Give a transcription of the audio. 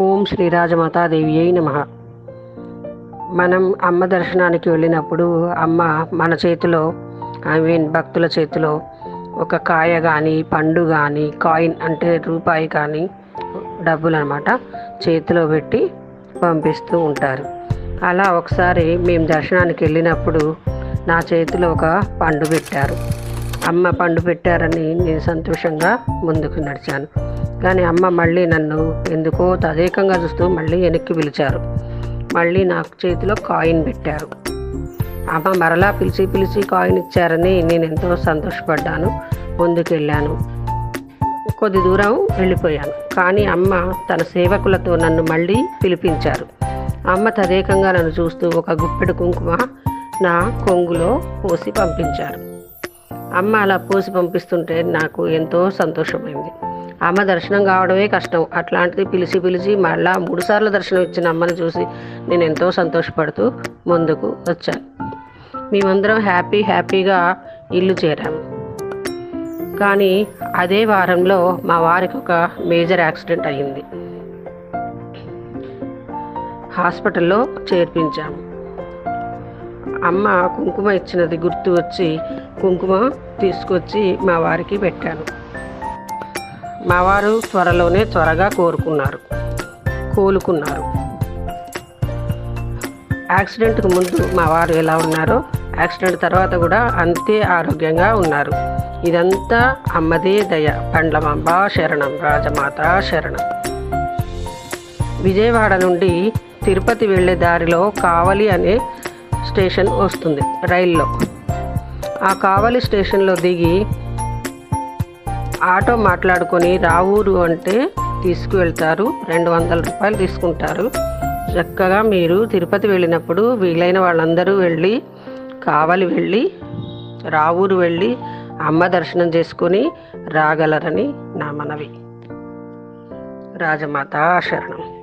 ఓం శ్రీరాజమాతాదేవి అయి నమ. మనం అమ్మ దర్శనానికి వెళ్ళినప్పుడు అమ్మ మన చేతిలో ఐ మీన్ భక్తుల చేతిలో ఒక కాయ కానీ పండు కానీ కాయిన్ అంటే రూపాయి కానీ డబ్బులు అనమాట చేతిలో పెట్టి పంపిస్తూ ఉంటారు. అలా ఒకసారి మేము దర్శనానికి వెళ్ళినప్పుడు నా చేతిలో ఒక పండు పెట్టారు. అమ్మ పండు పెట్టారని నేను సంతోషంగా ముందుకు నడిచాను. కానీ అమ్మ మళ్ళీ నన్ను ఎందుకో తదేకంగా చూస్తూ మళ్ళీ వెనక్కి పిలిచారు. మళ్ళీ నాకు చేతిలో కాయిన్ పెట్టారు. అమ్మ మరలా పిలిచి పిలిచి కాయిన్ ఇచ్చారని నేను ఎంతో సంతోషపడ్డాను. ముందుకెళ్ళాను. కొద్ది దూరం వెళ్ళిపోయాను. కానీ అమ్మ తన సేవకులతో నన్ను మళ్ళీ పిలిపించారు. అమ్మ తదేకంగా నన్ను చూస్తూ ఒక గుప్పెడు కుంకుమ నా కొంగులో పోసి పంపించారు. అమ్మ అలా పోసి పంపిస్తుంటే నాకు ఎంతో సంతోషమైంది. అమ్మ దర్శనం కావడమే కష్టం. అట్లాంటిది పిలిచి పిలిచి మళ్ళా మూడుసార్లు దర్శనం ఇచ్చిన అమ్మని చూసి నేను ఎంతో సంతోషపడుతూ ముందుకు వచ్చాను. మేమందరం హ్యాపీ హ్యాపీగా ఇల్లు చేరాము. కానీ అదే వారంలో మా వారికి ఒక మేజర్ యాక్సిడెంట్ అయ్యింది. హాస్పిటల్లో చేర్పించాము. అమ్మ కుంకుమ ఇచ్చినది గుర్తు వచ్చి కుంకుమ తీసుకొచ్చి మా వారికి పెట్టాను. మా వారు త్వరలోనే త్వరగా కోరుకున్నారు. కోలుకున్నారు. యాక్సిడెంట్కి ముందు మా వారు ఎలా ఉన్నారో యాక్సిడెంట్ తర్వాత కూడా అంతే ఆరోగ్యంగా ఉన్నారు. ఇదంతా అమ్మదే దయ. పండ్లమాంబ శరణం రాజమాత శరణం. విజయవాడ నుండి తిరుపతి వెళ్ళే దారిలో కావలి అనే స్టేషన్ వస్తుంది రైల్లో. ఆ కావలి స్టేషన్లో దిగి ఆటో మాట్లాడుకొని రావూరు అంటే తీసుకువెళ్తారు. రెండు వందల రూపాయలు తీసుకుంటారు. చక్కగా మీరు తిరుపతి వెళ్ళినప్పుడు వీలైన వాళ్ళందరూ వెళ్ళి కావలి వెళ్ళి రావూరు వెళ్ళి అమ్మ దర్శనం చేసుకొని రాగలరని నా మనవి. రాజమాత శరణం.